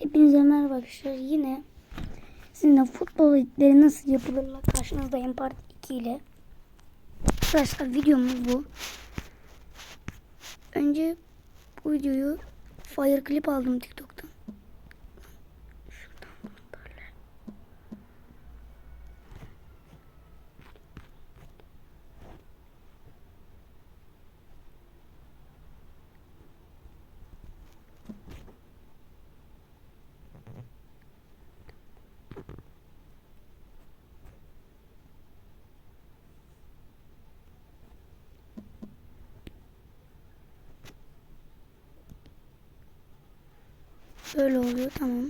Hepinize merhaba arkadaşlar. Yine sizinle futbol editleri nasıl yapılırla karşınızdayım part 2 ile. Arkadaşlar videomuz bu. Önce bu videoyu fire clip aldım TikTok'tan. Böyle oluyor tamam.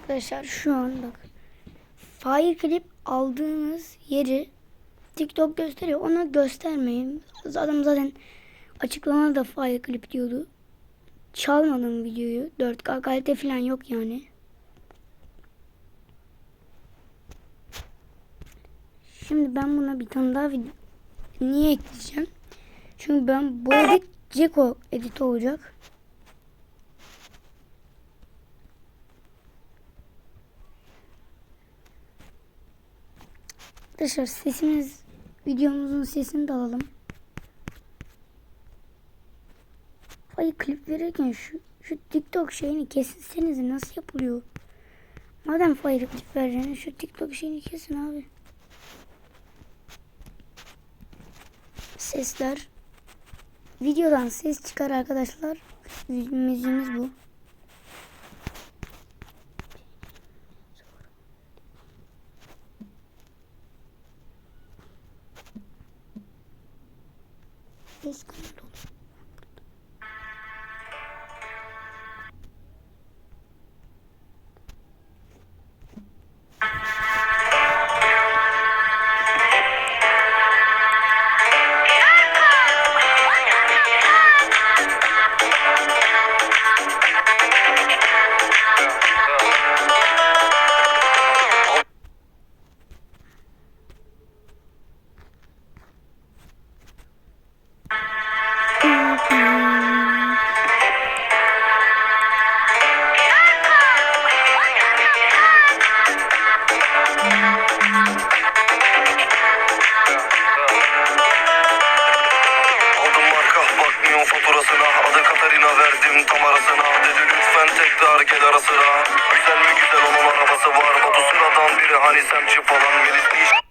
Arkadaşlar şu an bak. Fire clip aldığınız yeri TikTok gösteriyor. Ona göstermeyin. Zaten zaten açıklamada da fire clip diyordu. Çalmadım videoyu. 4K kalite falan yok yani. Şimdi ben buna bir tane daha video niye ekleyeceğim? Çünkü ben bu edit Ceko edit olacak. Arkadaşlar sesimiz videomuzun sesini de alalım. Ay klip verirken şu şu TikTok şeyini kessinseniz nasıl yapılıyor? Madem fire klip vereceğini şu TikTok şeyini kesin abi. Sesler. Videodan ses çıkar arkadaşlar. Müziğimiz bu. Ses kanalı arabası var Batu sıradan biri hani semçi falan Melis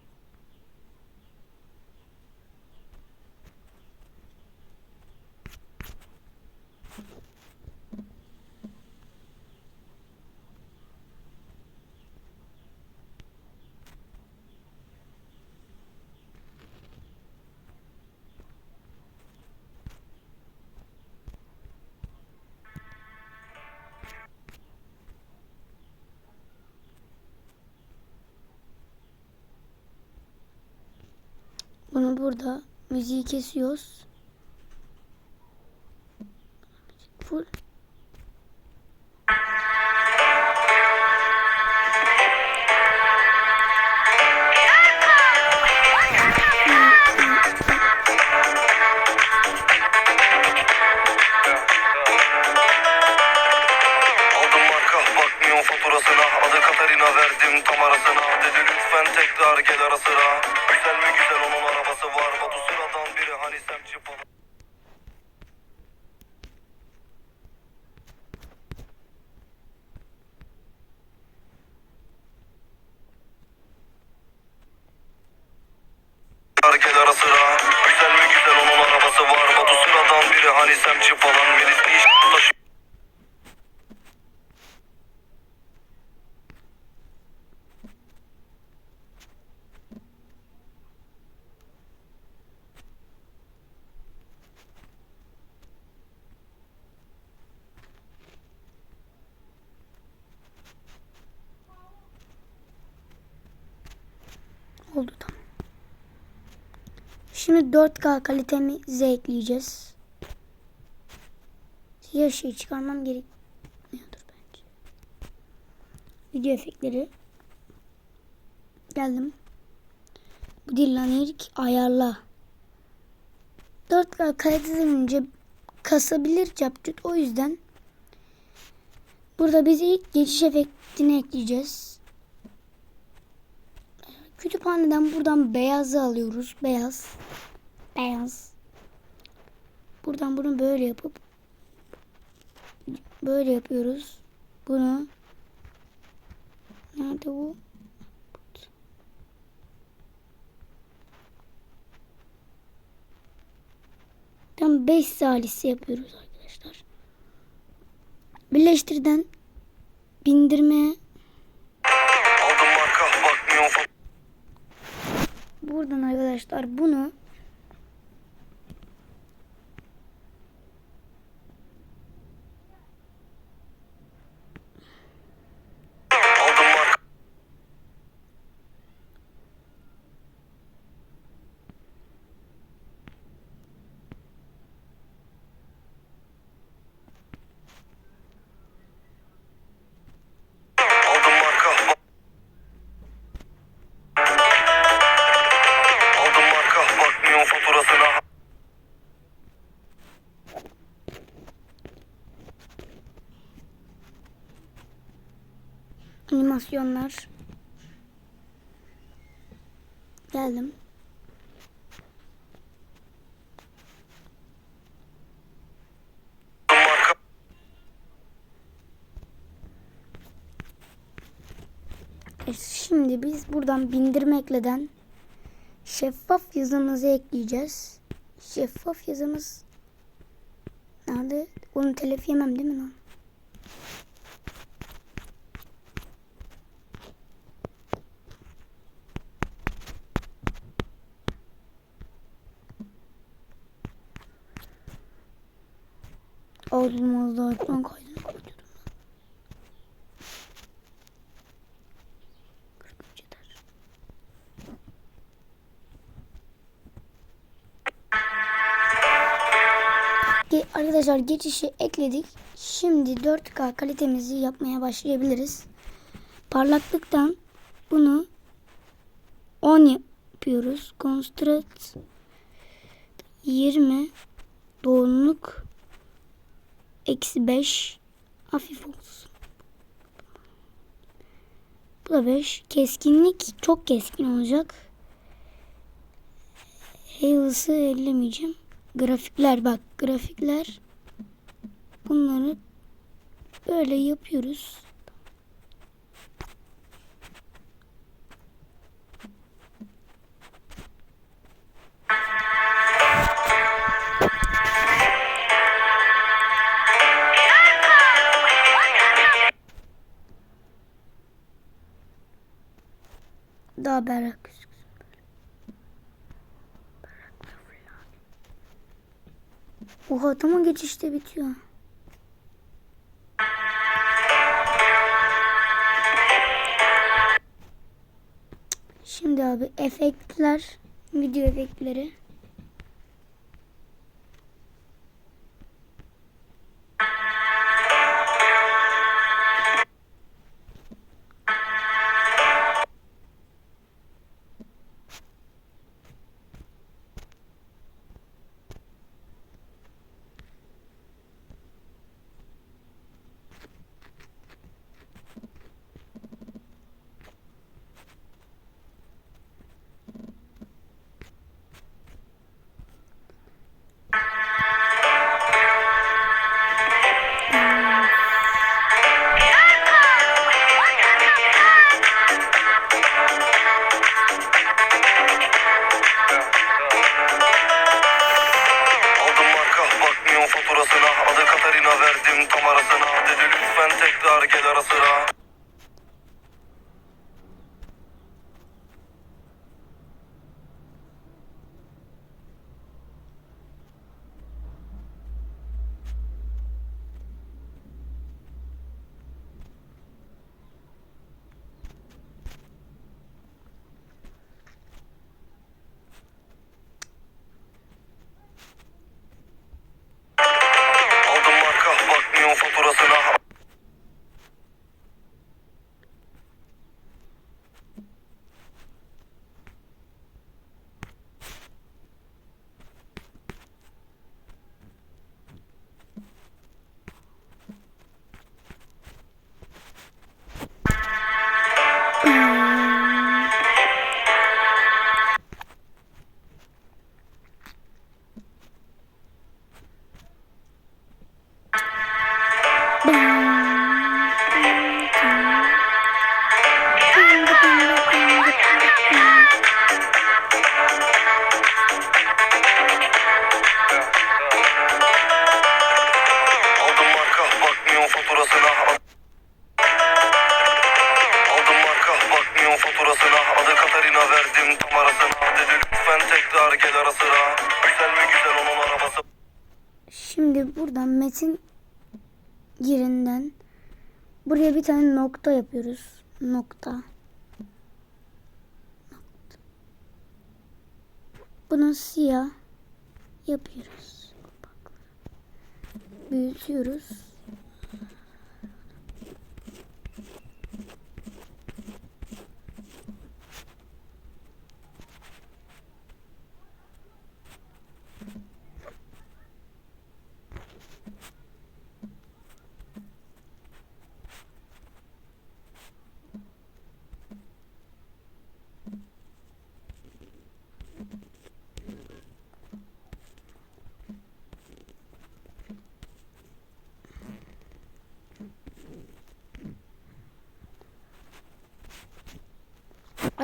burada müziği kesiyoruz. Full. Şimdi 4K kalitemizi ekleyeceğiz. Siyah şey çıkarmam gerekmiyordur bence. Video efektleri Geldim. Bu değil ayarla. 4K kaliteden önce kasabilir capcut. O yüzden burada biz ilk geçiş efektini ekleyeceğiz. Kütüphaneden buradan beyazı alıyoruz. Beyaz. Beyaz. Buradan bunu böyle yapıp böyle yapıyoruz. Bunu nerede bu? Tam 5 salisi yapıyoruz arkadaşlar. Birleştirden bindirmeye buradan arkadaşlar bunu animasyonlar geldim. E şimdi biz buradan bindirme ekleden şeffaf yazımızı ekleyeceğiz. Şeffaf yazımız nerede? Onu telef yemem değil mi lan? Olmaz da ekran kaydını koydum. 43 yeter. Ge- Arkadaşlar geçişi ekledik. Şimdi 4K kalitemizi yapmaya başlayabiliriz. Parlaklıktan bunu 10 yapıyoruz. Constraint 20 doğruluk eksi 5 hafif olsun. Bu da 5. Keskinlik çok keskin olacak. Hızı ellemeyeceğim. Grafikler bak grafikler. Bunları böyle yapıyoruz. Tamam geçişte bitiyor. Şimdi abi efektler, video efektleri. Verdim tam arasına Dedi lütfen tekrar gel ara sıra buraya bir tane nokta yapıyoruz. Nokta. Nokta. Bunu siyah yapıyoruz. Büyütüyoruz.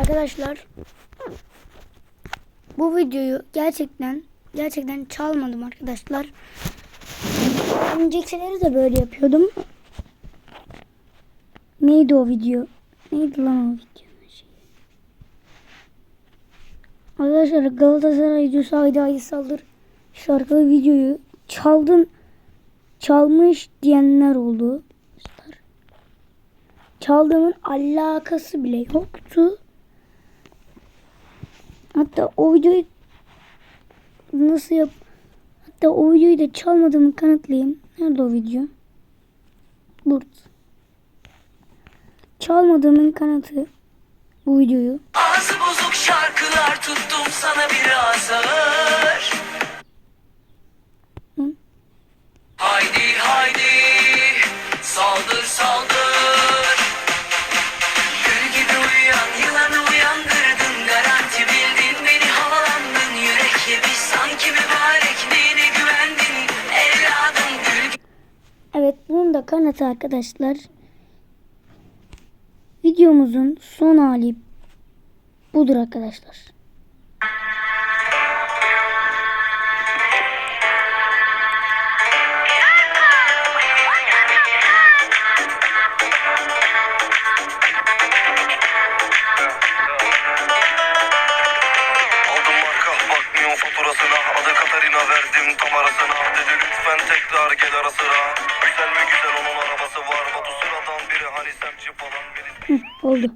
Arkadaşlar bu videoyu gerçekten gerçekten çalmadım arkadaşlar. Öncekileri de böyle yapıyordum. Neydi o video? Neydi lan o video? Arkadaşlar Galatasaray videosu haydi haydi saldır şarkılı videoyu çaldın çalmış diyenler oldu. Çaldığımın alakası bile yoktu. Hatta o videoyu nasıl yap hatta o videoyu da çalmadığımı kanıtlayayım. Nerede o video? Burada. Çalmadığımın kanıtı bu videoyu. Ağzı bozuk şarkılar tuttum sana biraz ağır Hı? Haydi haydi kanıtı arkadaşlar. Videomuzun son hali budur arkadaşlar. Oldu.